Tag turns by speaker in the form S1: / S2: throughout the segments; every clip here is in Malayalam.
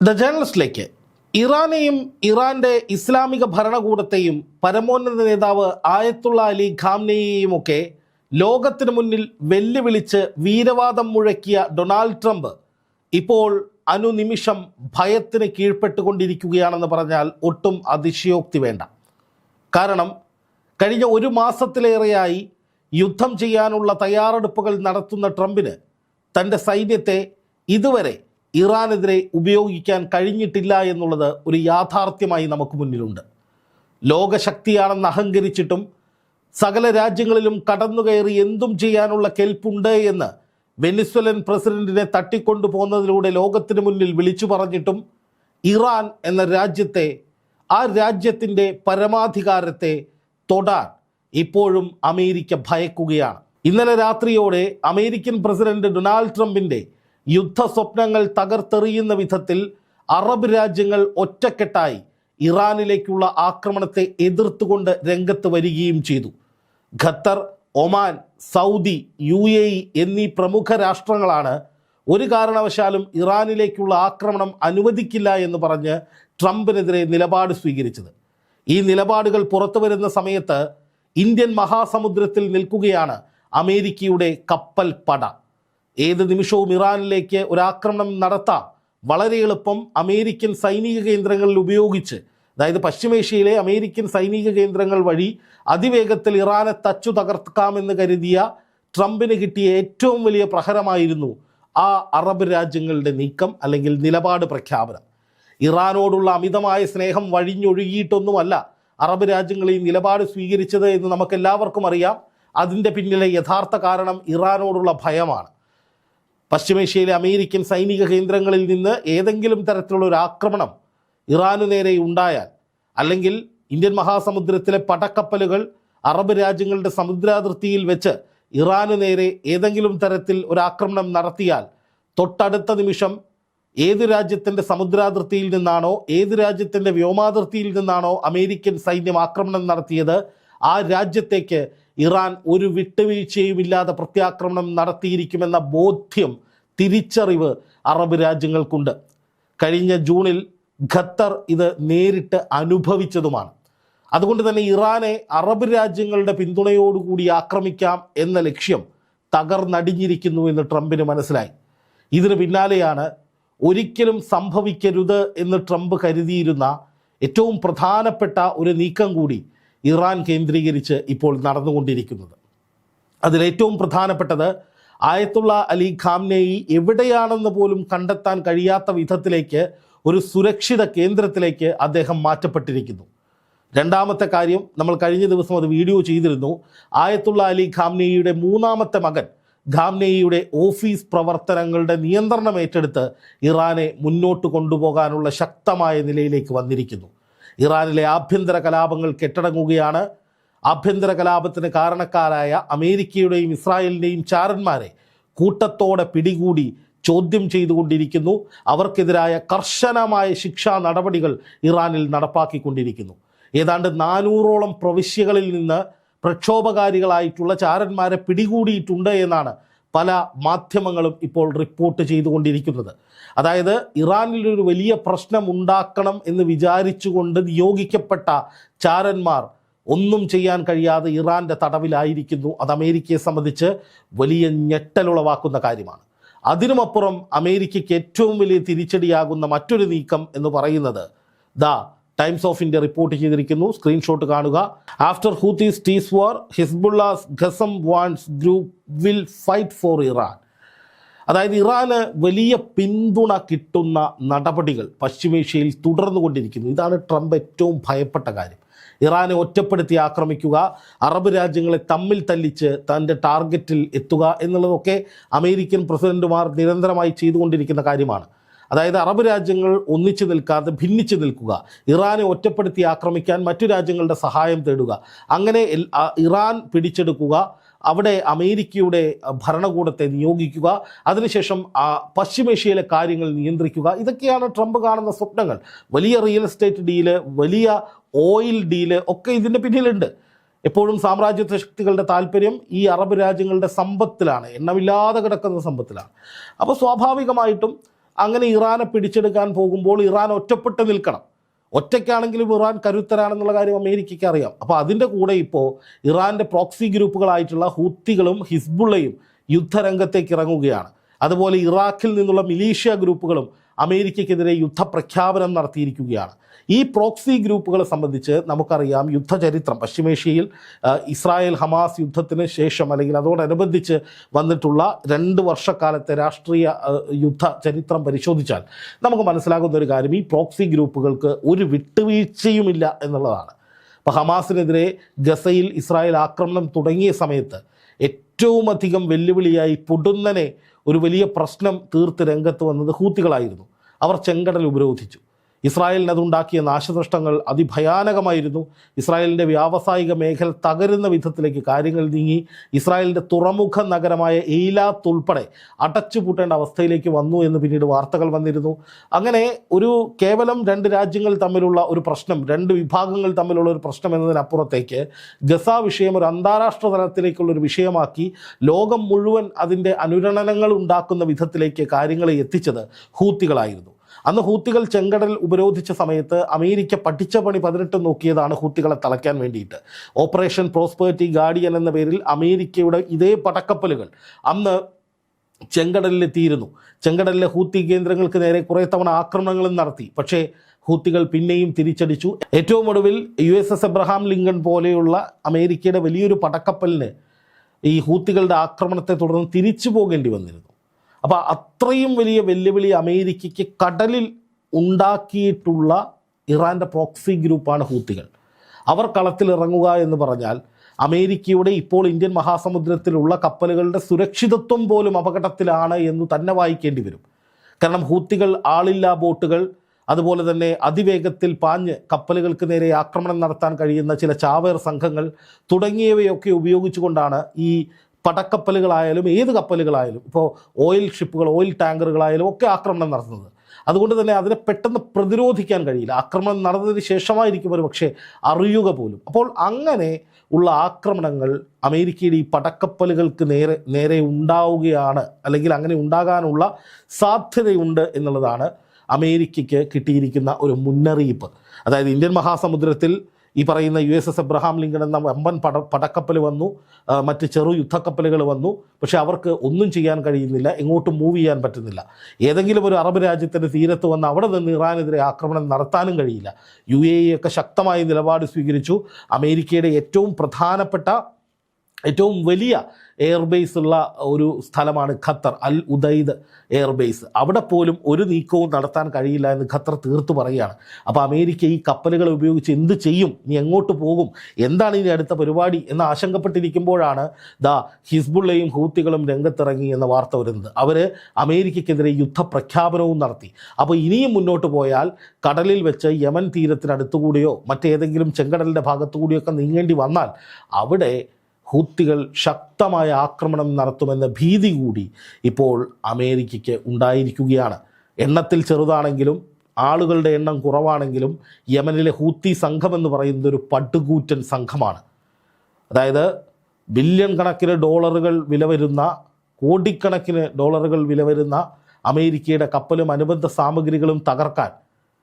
S1: ദ ജേണലിസ്റ്റിലേക്ക് ഇറാനെയും ഇറാന്റെ ഇസ്ലാമിക ഭരണകൂടത്തെയും പരമോന്നത നേതാവ് ആയത്തുള്ള അലി ഖാംനെയെയും ഒക്കെ ലോകത്തിനു മുന്നിൽ വെല്ലുവിളിച്ച് വീരവാദം മുഴക്കിയ ഡൊണാൾഡ് ട്രംപ് ഇപ്പോൾ അനുനിമിഷം ഭയത്തിന് കീഴ്പ്പെട്ടുകൊണ്ടിരിക്കുകയാണെന്ന് പറഞ്ഞാൽ ഒട്ടും അതിശയോക്തി വേണ്ട. കാരണം കഴിഞ്ഞ ഒരു മാസത്തിലേറെയായി യുദ്ധം ചെയ്യാനുള്ള തയ്യാറെടുപ്പുകൾ നടത്തുന്ന ട്രംപിന് തന്റെ സൈന്യത്തെ ഇതുവരെ ഇറാനെതിരെ ഉപയോഗിക്കാൻ കഴിഞ്ഞിട്ടില്ല എന്നുള്ളത് ഒരു യാഥാർത്ഥ്യമായി നമുക്ക് മുന്നിലുണ്ട്. ലോകശക്തിയാണെന്ന് അഹങ്കരിച്ചിട്ടും സകല രാജ്യങ്ങളിലും കടന്നുകയറി എന്തും ചെയ്യാനുള്ള കെൽപ്പുണ്ട് എന്ന് വെനിസ്വലൻ പ്രസിഡന്റിനെ തട്ടിക്കൊണ്ടു പോകുന്നതിലൂടെ ലോകത്തിന് മുന്നിൽ വിളിച്ചു പറഞ്ഞിട്ടും ഇറാൻ എന്ന രാജ്യത്തെ ആ രാജ്യത്തിന്റെ പരമാധികാരത്തെ തൊടാൻ ഇപ്പോഴും അമേരിക്ക ഭയക്കുകയാണ്. ഇന്നലെ രാത്രിയോടെ അമേരിക്കൻ പ്രസിഡന്റ് ഡൊണാൾഡ് ട്രംപിന്റെ യുദ്ധ സ്വപ്നങ്ങൾ തകർത്തെറിയുന്ന വിധത്തിൽ അറബ് രാജ്യങ്ങൾ ഒറ്റക്കെട്ടായി ഇറാനിലേക്കുള്ള ആക്രമണത്തെ എതിർത്തുകൊണ്ട് രംഗത്ത് വരികയും ചെയ്തു. Qatar Oman Saudi U A E എന്നീ പ്രമുഖ രാഷ്ട്രങ്ങളാണ് ഒരു കാരണവശാലും ഇറാനിലേക്കുള്ള ആക്രമണം അനുവദിക്കില്ല എന്ന് പറഞ്ഞ് ട്രംപിനെതിരെ നിലപാട് സ്വീകരിച്ചത്. ഈ നിലപാടുകൾ പുറത്തു വരുന്ന സമയത്ത് ഇന്ത്യൻ മഹാസമുദ്രത്തിൽ നിൽക്കുകയാണ് അമേരിക്കയുടെ കപ്പൽ പട. ഏത് നിമിഷവും ഇറാനിലേക്ക് ഒരു ആക്രമണം നടത്താം. വളരെ എളുപ്പം അമേരിക്കൻ സൈനിക കേന്ദ്രങ്ങളിൽ ഉപയോഗിച്ച്. അതായത് പശ്ചിമേഷ്യയിലെ അമേരിക്കൻ സൈനിക കേന്ദ്രങ്ങൾ വഴി അതിവേഗത്തിൽ ഇറാനെ തച്ചു തകർക്കാമെന്ന് കരുതിയ ട്രംപിന് കിട്ടിയ ഏറ്റവും വലിയ പ്രഹരമായിരുന്നു ആ അറബ് രാജ്യങ്ങളുടെ നീക്കം അല്ലെങ്കിൽ നിലപാട് പ്രഖ്യാപനം. ഇറാനോടുള്ള അമിതമായ സ്നേഹം വഴിഞ്ഞൊഴുകിയിട്ടൊന്നുമല്ല അറബ് രാജ്യങ്ങൾ ഈ നിലപാട് സ്വീകരിച്ചത് എന്ന് നമുക്കെല്ലാവർക്കും അറിയാം. അതിന്റെ പിന്നിലെ യഥാർത്ഥ കാരണം ഇറാനോടുള്ള ഭയമാണ്. പശ്ചിമേഷ്യയിലെ അമേരിക്കൻ സൈനിക കേന്ദ്രങ്ങളിൽ നിന്ന് ഏതെങ്കിലും തരത്തിലുള്ള ഒരു ആക്രമണം ഇറാനു നേരെ ഉണ്ടായാൽ അല്ലെങ്കിൽ ഇന്ത്യൻ മഹാസമുദ്രത്തിലെ പടക്കപ്പലുകൾ അറബ് രാജ്യങ്ങളുടെ സമുദ്രാതിർത്തിയിൽ വെച്ച് ഇറാനു നേരെ ഏതെങ്കിലും തരത്തിൽ ഒരു ആക്രമണം നടത്തിയാൽ തൊട്ടടുത്ത നിമിഷം ഏത് രാജ്യത്തിന്റെ സമുദ്രാതിർത്തിയിൽ നിന്നാണോ ഏത് രാജ്യത്തിന്റെ വ്യോമാതിർത്തിയിൽ നിന്നാണോ അമേരിക്കൻ സൈന്യം ആക്രമണം നടത്തിയത് ആ രാജ്യത്തേക്ക് ഇറാൻ ഒരു വിട്ടുവീഴ്ചയും ഇല്ലാതെ പ്രത്യാക്രമണം നടത്തിയിരിക്കുമെന്ന ബോധ്യം തിരിച്ചറിവ് അറബ് രാജ്യങ്ങൾക്കുണ്ട്. കഴിഞ്ഞ ജൂണിൽ ഖത്തർ ഇത് നേരിട്ട് അനുഭവിച്ചതുമാണ്. അതുകൊണ്ട് തന്നെ ഇറാനെ അറബ് രാജ്യങ്ങളുടെ പിന്തുണയോടുകൂടി ആക്രമിക്കാം എന്ന ലക്ഷ്യം തകർന്നടിഞ്ഞിരിക്കുന്നു എന്ന് ട്രംപിന് മനസ്സിലായി. ഇതിന് പിന്നാലെയാണ് ഒരിക്കലും സംഭവിക്കരുത് എന്ന് ട്രംപ് കരുതിയിരുന്ന ഏറ്റവും പ്രധാനപ്പെട്ട ഒരു നീക്കം കൂടി ഇറാൻ കേന്ദ്രീകരിച്ച് ഇപ്പോൾ നടന്നുകൊണ്ടിരിക്കുന്നത്. അതിലേറ്റവും പ്രധാനപ്പെട്ടത് ആയത്തുള്ള അലി ഖാംനെയി എവിടെയാണെന്ന് പോലും കണ്ടെത്താൻ കഴിയാത്ത വിധത്തിലേക്ക് ഒരു സുരക്ഷിത കേന്ദ്രത്തിലേക്ക് അദ്ദേഹം മാറ്റപ്പെട്ടിരിക്കുന്നു. രണ്ടാമത്തെ കാര്യം നമ്മൾ കഴിഞ്ഞ ദിവസം അത് വീഡിയോ ചെയ്തിരുന്നു. ആയത്തുള്ള അലി ഖാംനെയിയുടെ മൂന്നാമത്തെ മകൻ ഖാംനെയിയുടെ ഓഫീസ് പ്രവർത്തനങ്ങളുടെ നിയന്ത്രണം ഏറ്റെടുത്ത് ഇറാനെ മുന്നോട്ട് കൊണ്ടുപോകാനുള്ള ശക്തമായ നിലയിലേക്ക് വന്നിരിക്കുന്നു. ഇറാനിലെ ആഭ്യന്തര കലാപങ്ങൾ കെട്ടടങ്ങുകയാണ്. ആഭ്യന്തര കലാപത്തിന് കാരണക്കാരായ അമേരിക്കയുടെയും ഇസ്രായേലിന്റെയും ചാരന്മാരെ കൂട്ടത്തോടെ പിടികൂടി ചോദ്യം ചെയ്തുകൊണ്ടിരിക്കുന്നു. അവർക്കെതിരായ കർശനമായ ശിക്ഷാ നടപടികൾ ഇറാനിൽ നടപ്പാക്കിക്കൊണ്ടിരിക്കുന്നു. ഏതാണ്ട് നാനൂറോളം പ്രവിശ്യകളിൽ നിന്ന് പ്രക്ഷോഭകാരികളായിട്ടുള്ള ചാരന്മാരെ പിടികൂടിയിട്ടുണ്ട് എന്നാണ് പല മാധ്യമങ്ങളും ഇപ്പോൾ റിപ്പോർട്ട് ചെയ്തുകൊണ്ടിരിക്കുന്നത്. അതായത് ഇറാനിലൊരു വലിയ പ്രശ്നം ഉണ്ടാക്കണം എന്ന് വിചാരിച്ചുകൊണ്ട് നിയോഗിക്കപ്പെട്ട ചാരന്മാർ ഒന്നും ചെയ്യാൻ കഴിയാതെ ഇറാന്റെ തടവിലായിരിക്കുന്നു. അത് അമേരിക്കയെ സംബന്ധിച്ച് വലിയ ഞെട്ടലുളവാക്കുന്ന കാര്യമാണ്. അതിനുമപ്പുറം അമേരിക്കയ്ക്ക് ഏറ്റവും വലിയ തിരിച്ചടിയാകുന്ന മറ്റൊരു നീക്കം എന്ന് പറയുന്നത് the Times of India report ചെയ്തിരിക്കുന്നു. സ്ക്രീൻഷോട്ട് കാണുക. ആഫ്റ്റർ ഹൂത്തീസ് ടീസ് war ഹിസ്ബുള്ളാസ് Qassam vans group will fight for Iran. അതായത് ഇറാന് വലിയ പിന്തുണ കിട്ടുന്ന നടപടികൾ പശ്ചിമേഷ്യയിൽ തുടർന്നു കൊണ്ടിരിക്കുന്നു ഇതാണ് ട്രംപ് ഏറ്റവും ഭയപ്പെട്ട കാര്യം. ഇറാനെ ഒറ്റപ്പെടുത്തി ആക്രമിക്കുക അറബ് രാജ്യങ്ങളെ തമ്മിൽ തല്ലിച്ച് തന്റെ ടാർഗറ്റിൽ എത്തുക എന്നുള്ളതൊക്കെ അമേരിക്കൻ പ്രസിഡന്റുമാർ നിരന്തരമായി ചെയ്തുകൊണ്ടിരിക്കുന്ന കാര്യമാണ്. അതായത് അറബ് രാജ്യങ്ങൾ ഒന്നിച്ചു നിൽക്കാതെ ഭിന്നിച്ചു നിൽക്കുക ഇറാനെ ഒറ്റപ്പെടുത്തി ആക്രമിക്കാൻ മറ്റു രാജ്യങ്ങളുടെ സഹായം തേടുക അങ്ങനെ ഇറാൻ പിടിച്ചെടുക്കുക അവിടെ അമേരിക്കയുടെ ഭരണകൂടത്തെ നിയോഗിക്കുക അതിനുശേഷം ആ പശ്ചിമേഷ്യയിലെ കാര്യങ്ങൾ നിയന്ത്രിക്കുക. ഇതൊക്കെയാണ് ട്രംപ് കാണുന്ന സ്വപ്നങ്ങൾ. വലിയ റിയൽ എസ്റ്റേറ്റ് ഡീൽ വലിയ ഓയിൽ ഡീൽ ഒക്കെ ഇതിന്റെ പിന്നിലുണ്ട്. എപ്പോഴും സാമ്രാജ്യത്വ ശക്തികളുടെ താല്പര്യം ഈ അറബ് രാജ്യങ്ങളുടെ സമ്പത്തിലാണ്. എണ്ണമില്ലാതെ കിടക്കുന്ന സമ്പത്തിലാണ്. അപ്പോൾ സ്വാഭാവികമായിട്ടും അങ്ങനെ ഇറാനെ പിടിച്ചെടുക്കാൻ പോകുമ്പോൾ ഇറാൻ ഒറ്റപ്പെട്ട് നിൽക്കണം. ഒറ്റയ്ക്കാണെങ്കിലും ഇറാൻ കരുത്തരാണെന്നുള്ള കാര്യം അമേരിക്കയ്ക്ക് അറിയാം. അപ്പോൾ അതിന്റെ കൂടെ ഇപ്പോൾ ഇറാന്റെ പ്രോക്സി ഗ്രൂപ്പുകളായിട്ടുള്ള ഹൂത്തികളും ഹിസ്ബുള്ളയും യുദ്ധരംഗത്തേക്ക് ഇറങ്ങുകയാണ്. അതുപോലെ ഇറാഖിൽ നിന്നുള്ള മിലീഷ്യ ഗ്രൂപ്പുകളും അമേരിക്കയ്ക്കെതിരെ യുദ്ധപ്രഖ്യാപനം നടത്തിയിരിക്കുകയാണ്. ഈ പ്രോക്സി ഗ്രൂപ്പുകളെ സംബന്ധിച്ച് നമുക്കറിയാം യുദ്ധചരിത്രം. പശ്ചിമേഷ്യയിൽ ഇസ്രായേൽ ഹമാസ് യുദ്ധത്തിന് ശേഷം അല്ലെങ്കിൽ അതോടനുബന്ധിച്ച് വന്നിട്ടുള്ള രണ്ട് വർഷക്കാലത്തെ രാഷ്ട്രീയ യുദ്ധ ചരിത്രം പരിശോധിച്ചാൽ നമുക്ക് മനസ്സിലാകുന്ന ഒരു കാര്യം ഈ പ്രോക്സി ഗ്രൂപ്പുകൾക്ക് ഒരു വിട്ടുവീഴ്ചയുമില്ല എന്നുള്ളതാണ്. ഇപ്പോൾ ഹമാസിനെതിരെ ഗസയിൽ ഇസ്രായേൽ ആക്രമണം തുടങ്ങിയ സമയത്ത് ഏറ്റവും അധികം വെല്ലുവിളിയായി പൊടുന്നനെ ഒരു വലിയ പ്രശ്നം തീർത്ത് രംഗത്ത് വന്നത് ഹൂത്തികളായിരുന്നു. അവർ ചെങ്കടൽ ഉപരോധിച്ചു. ഇസ്രായേലിന് അതുണ്ടാക്കിയ നാശനഷ്ടങ്ങൾ അതിഭയാനകമായിരുന്നു. ഇസ്രായേലിന്റെ വ്യാവസായിക മേഖല തകരുന്ന വിധത്തിലേക്ക് കാര്യങ്ങൾ നീങ്ങി. ഇസ്രായേലിന്റെ തുറമുഖ നഗരമായ എയിലാത്ത് ഉൾപ്പെടെ അടച്ചുപൂട്ടേണ്ട അവസ്ഥയിലേക്ക് വന്നു എന്ന് പിന്നീട് വാർത്തകൾ വന്നിരുന്നു. അങ്ങനെ ഒരു കേവലം രണ്ട് രാജ്യങ്ങൾ തമ്മിലുള്ള ഒരു പ്രശ്നം രണ്ട് വിഭാഗങ്ങൾ തമ്മിലുള്ള ഒരു പ്രശ്നം എന്നതിനപ്പുറത്തേക്ക് ഗസ വിഷയം ഒരു അന്താരാഷ്ട്ര തലത്തിലേക്കുള്ള ഒരു വിഷയമാക്കി. ലോകം മുഴുവൻ അതിന്റെ അനുരണനങ്ങൾ ഉണ്ടാക്കുന്ന വിധത്തിലേക്ക് കാര്യങ്ങളെ എത്തിച്ചത് ഹൂത്തികളായിരുന്നു. അന്ന് ഹൂത്തികൾ ചെങ്കടൽ ഉപരോധിച്ച സമയത്ത് അമേരിക്ക പഠിച്ച പണി പതിനെട്ട് നോക്കിയതാണ് ഹൂത്തികളെ തളയ്ക്കാൻ വേണ്ടിയിട്ട്. ഓപ്പറേഷൻ പ്രോസ്പേർട്ടി ഗാർഡിയൻ എന്ന പേരിൽ അമേരിക്കയുടെ ഇതേ പടക്കപ്പലുകൾ അന്ന് ചെങ്കടലിലെത്തിയിരുന്നു. ചെങ്കടലിലെ ഹൂത്തി കേന്ദ്രങ്ങൾക്ക് നേരെ കുറേ തവണ ആക്രമണങ്ങളും നടത്തി. പക്ഷേ ഹൂത്തികൾ പിന്നെയും തിരിച്ചടിച്ചു. ഏറ്റവും ഒടുവിൽ U S S Abraham Lincoln പോലെയുള്ള അമേരിക്കയുടെ വലിയൊരു പടക്കപ്പലിന് ഈ ഹൂത്തികളുടെ ആക്രമണത്തെ തുടർന്ന് തിരിച്ചു പോകേണ്ടി വന്നിരുന്നു. അപ്പോൾ അത്രയും വലിയ വെല്ലുവിളി അമേരിക്കയ്ക്ക് കടലിൽ ഉണ്ടാക്കിയിട്ടുള്ള ഇറാന്റെ പ്രോക്സി ഗ്രൂപ്പാണ് ഹൂത്തികൾ. അവർ കളത്തിൽ ഇറങ്ങുക എന്ന് പറഞ്ഞാൽ അമേരിക്കയുടെ ഇപ്പോൾ ഇന്ത്യൻ മഹാസമുദ്രത്തിലുള്ള കപ്പലുകളുടെ സുരക്ഷിതത്വം പോലും അപകടത്തിലാണ് എന്ന് തന്നെ വായിക്കേണ്ടി വരും. കാരണം ഹൂത്തികൾ ആളില്ലാ ബോട്ടുകൾ അതുപോലെ തന്നെ അതിവേഗത്തിൽ പാഞ്ഞ് കപ്പലുകൾക്ക് നേരെ ആക്രമണം നടത്താൻ കഴിയുന്ന ചില ചാവേർ സംഘങ്ങൾ തുടങ്ങിയവയൊക്കെ ഉപയോഗിച്ചുകൊണ്ടാണ് ഈ പടക്കപ്പലുകളായാലും ഏത് കപ്പലുകളായാലും ഇപ്പോൾ ഓയിൽ ഷിപ്പുകൾ ഓയിൽ ടാങ്കറുകളായാലും ഒക്കെ ആക്രമണം നടത്തുന്നത്. അതുകൊണ്ട് തന്നെ അതിനെ പെട്ടെന്ന് പ്രതിരോധിക്കാൻ കഴിയില്ല. ആക്രമണം നടന്നതിന് ശേഷമായിരിക്കും ഒരു പക്ഷേ അറിയുക പോലും. അപ്പോൾ അങ്ങനെ ഉള്ള ആക്രമണങ്ങൾ അമേരിക്കയുടെ ഈ പടക്കപ്പലുകൾക്ക് നേരെ നേരെ ഉണ്ടാവുകയാണ് അല്ലെങ്കിൽ അങ്ങനെ ഉണ്ടാകാനുള്ള സാധ്യതയുണ്ട് എന്നുള്ളതാണ് അമേരിക്കയ്ക്ക് കിട്ടിയിരിക്കുന്ന ഒരു മുന്നറിയിപ്പ്. അതായത് ഇന്ത്യൻ മഹാസമുദ്രത്തിൽ ഈ പറയുന്ന U S S Abraham Lincoln എന്ന വമ്പൻ പട പടക്കപ്പൽ വന്നു. മറ്റ് ചെറു യുദ്ധക്കപ്പലുകൾ വന്നു. പക്ഷേ അവർക്ക് ഒന്നും ചെയ്യാൻ കഴിയുന്നില്ല. എങ്ങോട്ടും മൂവ് ചെയ്യാൻ പറ്റുന്നില്ല. ഏതെങ്കിലും ഒരു അറബ് രാജ്യത്തിന്റെ തീരത്ത് വന്ന് അവിടെ നിന്ന് ഇറാനെതിരെ ആക്രമണം നടത്താനും കഴിയില്ല. യു എ ഇ ഒക്കെ ശക്തമായ നിലപാട് സ്വീകരിച്ചു. അമേരിക്കയുടെ ഏറ്റവും പ്രധാനപ്പെട്ട ഏറ്റവും വലിയ എയർബേസ് ഉള്ള ഒരു സ്ഥലമാണ് ഖത്തർ അൽ ഉദൈദ് എയർബേസ്. അവിടെ പോലും ഒരു നീക്കവും നടത്താൻ കഴിയില്ല എന്ന് ഖത്തർ തീർത്തു പറയുകയാണ്. അപ്പോൾ അമേരിക്ക ഈ കപ്പലുകളെ ഉപയോഗിച്ച് എന്ത് ചെയ്യും? ഇനി എങ്ങോട്ട് പോകും? എന്താണ് ഇനി അടുത്ത പരിപാടി? എന്ന് ആശങ്കപ്പെട്ടിരിക്കുമ്പോഴാണ് ദ ഹിസ്ബുള്ളയും ഹൂത്തികളും രംഗത്തിറങ്ങി എന്ന വാർത്ത വരുന്നത്. അവർ അമേരിക്കക്കെതിരെ യുദ്ധപ്രഖ്യാപനവും നടത്തി. അപ്പോൾ ഇനിയും മുന്നോട്ട് പോയാൽ കടലിൽ വെച്ച് യമൻ തീരത്തിനടുത്തുകൂടിയോ മറ്റേതെങ്കിലും ചെങ്കടലിന്റെ ഭാഗത്തുകൂടിയൊക്കെ നീങ്ങേണ്ടി വന്നാൽ അവിടെ ഹൂത്തികൾ ശക്തമായ ആക്രമണം നടത്തുമെന്ന ഭീതി കൂടി ഇപ്പോൾ അമേരിക്കയ്ക്ക് ഉണ്ടായിരിക്കുകയാണ്. എണ്ണത്തിൽ ചെറുതാണെങ്കിലും ആളുകളുടെ എണ്ണം കുറവാണെങ്കിലും യമനിലെ ഹൂത്തി സംഘം എന്ന് പറയുന്നത് ഒരു പട്ടുകൂറ്റൻ സംഘമാണ്. അതായത് ബില്യൺ കണക്കിന് ഡോളറുകൾ വില വരുന്ന കോടിക്കണക്കിന് ഡോളറുകൾ വില വരുന്ന അമേരിക്കയുടെ കപ്പലും അനുബന്ധ സാമഗ്രികളും തകർക്കാൻ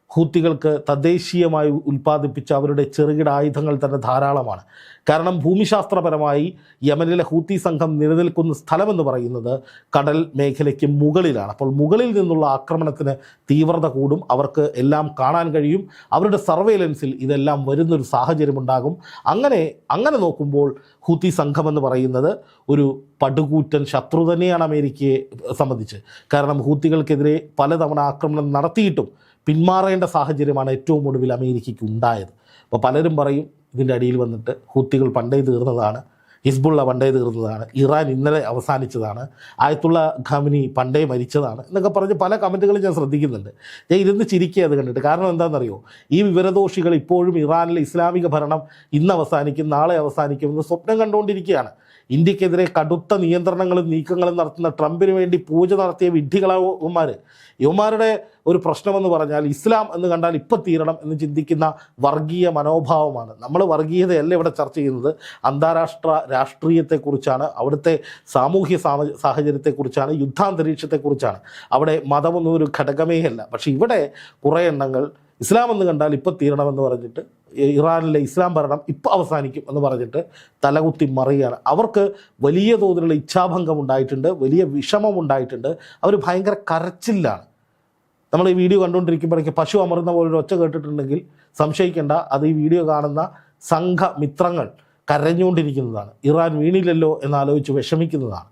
S1: ഹൂത്തികൾക്ക് തദ്ദേശീയമായി ഉൽപ്പാദിപ്പിച്ച അവരുടെ ചെറുകിട ആയുധങ്ങൾ തന്നെ ധാരാളമാണ്. കാരണം ഭൂമിശാസ്ത്രപരമായി യമനിലെ ഹൂത്തി സംഘം നിലനിൽക്കുന്ന സ്ഥലമെന്ന് പറയുന്നത് കടൽ മേഖലയ്ക്ക് മുകളിലാണ്. അപ്പോൾ മുകളിൽ നിന്നുള്ള ആക്രമണത്തിന് തീവ്രത കൂടും. അവർക്ക് എല്ലാം കാണാൻ കഴിയും. അവരുടെ സർവേലൻസിൽ ഇതെല്ലാം വരുന്നൊരു സാഹചര്യമുണ്ടാകും. അങ്ങനെ അങ്ങനെ നോക്കുമ്പോൾ ഹൂത്തി സംഘമെന്ന് പറയുന്നത് ഒരു പടുകൂറ്റൻ ശത്രു തന്നെയാണ് അമേരിക്കയെ സംബന്ധിച്ച്. കാരണം ഹൂത്തികൾക്കെതിരെ പലതവണ ആക്രമണം നടത്തിയിട്ടും പിന്മാറേണ്ട സാഹചര്യമാണ് ഏറ്റവും ഒടുവിൽ അമേരിക്കയ്ക്ക് ഉണ്ടായത്. അപ്പോൾ പലരും പറയും ഇതിന്റെ അടിയിൽ വന്നിട്ട് ഹൂത്തികൾ പണ്ടേ തീർന്നതാണ് ഹിസ്ബുള്ള പണ്ടേ തീർന്നതാണ് ഇറാൻ ഇന്നലെ അവസാനിച്ചതാണ് ആയത്തുള്ള ഖാമിനി പണ്ടേ മരിച്ചതാണ് എന്നൊക്കെ പറഞ്ഞ് പല കമന്റുകളും ഞാൻ ശ്രദ്ധിക്കുന്നുണ്ട്. ഞാൻ ഇരുന്ന് ചിരിക്കുക അത് കണ്ടിട്ട്. കാരണം എന്താണെന്നറിയോ? ഈ വിവരദോഷികൾ ഇപ്പോഴും ഇറാനിലെ ഇസ്ലാമിക ഭരണം ഇന്ന് അവസാനിക്കും നാളെ അവസാനിക്കും എന്ന് സ്വപ്നം കണ്ടുകൊണ്ടിരിക്കുകയാണ്. ഇന്ത്യക്കെതിരെ കടുത്ത നിയന്ത്രണങ്ങളും നീക്കങ്ങളും നടത്തുന്ന ട്രംപിന് വേണ്ടി പൂജ നടത്തിയ വിഡ്ഢികളവന്മാർ യുവമാരുടെ ഒരു പ്രശ്നമെന്ന് പറഞ്ഞാൽ ഇസ്ലാം എന്ന് കണ്ടാൽ ഇപ്പം തീരണം എന്ന് ചിന്തിക്കുന്ന വർഗീയ മനോഭാവമാണ്. നമ്മൾ വർഗീയതയല്ല ഇവിടെ ചർച്ച ചെയ്യുന്നത്. അന്താരാഷ്ട്ര രാഷ്ട്രീയത്തെക്കുറിച്ചാണ് അവിടുത്തെ സാമൂഹ്യ സാമ സാഹചര്യത്തെക്കുറിച്ചാണ് യുദ്ധാന്തരീക്ഷത്തെക്കുറിച്ചാണ്. അവിടെ മതമൊന്നും ഒരു ഘടകമേ അല്ല പക്ഷേ ഇവിടെ കുറേ എണ്ണങ്ങൾ ഇസ്ലാം എന്ന് കണ്ടാൽ ഇപ്പം തീരണമെന്ന് പറഞ്ഞിട്ട് ഇറാനിലെ ഇസ്ലാം ഭരണം ഇപ്പം അവസാനിക്കും എന്ന് പറഞ്ഞിട്ട് തലകുത്തി മറിയുകയാണ്. അവർക്ക് വലിയ തോതിലുള്ള ഇച്ഛാഭംഗം ഉണ്ടായിട്ടുണ്ട് വലിയ വിഷമം ഉണ്ടായിട്ടുണ്ട് അവർ ഭയങ്കര കരച്ചിലാണ്. നമ്മൾ ഈ വീഡിയോ കണ്ടുകൊണ്ടിരിക്കുമ്പോഴേക്ക് പശു അമർന്ന പോലൊരു ഒച്ച കേട്ടിട്ടുണ്ടെങ്കിൽ സംശയിക്കേണ്ട. അത് ഈ വീഡിയോ കാണുന്ന സംഘ മിത്രങ്ങൾ കരഞ്ഞുകൊണ്ടിരിക്കുന്നതാണ്. ഇറാൻ വീണില്ലല്ലോ എന്നാലോചിച്ച് വിഷമിക്കുന്നതാണ്.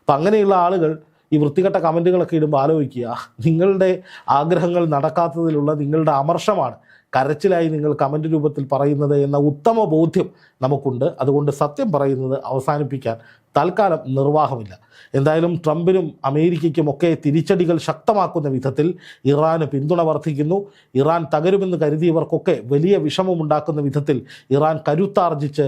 S1: അപ്പം അങ്ങനെയുള്ള ആളുകൾ ഈ വൃത്തികെട്ട കമന്റുകളൊക്കെ ഇടുമ്പോൾ ആലോചിക്കുക നിങ്ങളുടെ ആഗ്രഹങ്ങൾ നടക്കാത്തതിലുള്ള നിങ്ങളുടെ അമർഷമാണ്. കരച്ചിലായി നിങ്ങൾ കമന്റ് രൂപത്തിൽ പറയുന്നത് എന്ന ഉത്തമ ബോധ്യം നമുക്കുണ്ട്. അതുകൊണ്ട് സത്യം പറയുന്നത് അവസാനിപ്പിക്കാൻ തൽക്കാലം നിർവാഹമില്ല. എന്തായാലും ട്രംപിനും അമേരിക്കയ്ക്കും ഒക്കെ തിരിച്ചടികൾ ശക്തമാക്കുന്ന വിധത്തിൽ ഇറാന് പിന്തുണ വർദ്ധിക്കുന്നു. ഇറാൻ തകരുമെന്ന് കരുതിയവർക്കൊക്കെ വലിയ വിഷമമുണ്ടാക്കുന്ന വിധത്തിൽ ഇറാൻ കരുത്താർജിച്ച്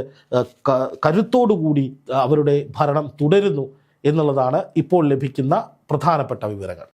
S1: കരുത്തോടുകൂടി അവരുടെ ഭരണം തുടരുന്നു എന്നുള്ളതാണ് ഇപ്പോൾ ലഭിക്കുന്ന പ്രധാനപ്പെട്ട വിവരങ്ങൾ.